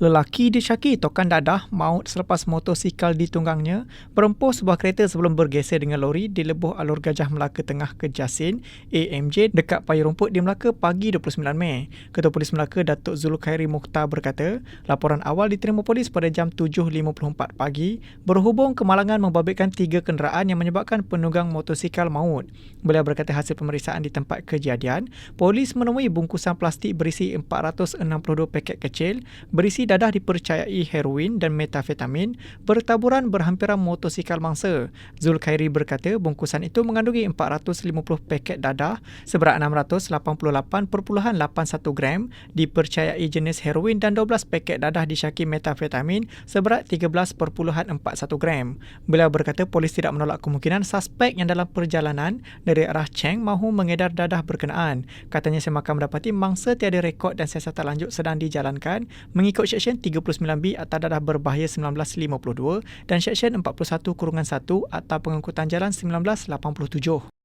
Lelaki disyaki tokan dadah maut selepas motosikal ditunggangnya berempuh sebuah kereta sebelum bergeser dengan lori di lebuh alur Gajah Melaka Tengah ke Jasin, AMJ dekat Paya Rumput di Melaka pagi 29 Mei. Ketua Polis Melaka Datuk Zulkhairi Mukhtar berkata, laporan awal diterima polis pada jam 7.54 pagi berhubung kemalangan membabitkan tiga kenderaan yang menyebabkan penunggang motosikal maut. Beliau berkata hasil pemeriksaan di tempat kejadian, polis menemui bungkusan plastik berisi 462 paket kecil berisi dadah dipercayai heroin dan metafetamin bertaburan berhampiran motosikal mangsa. Zulkhairi berkata bungkusan itu mengandungi 450 paket dadah seberat 688.81 gram dipercayai jenis heroin dan 12 paket dadah disyaki metafetamin seberat 13.41 gram. Beliau berkata polis tidak menolak kemungkinan suspek yang dalam perjalanan dari arah Cheng mahu mengedar dadah berkenaan. Katanya semakan mendapati mangsa tiada rekod dan siasatan lanjut sedang dijalankan mengikut Seksyen 39B Akta Dadah Berbahaya 1952 dan Seksyen 41 Kurungan 1 Akta Pengangkutan Jalan 1987.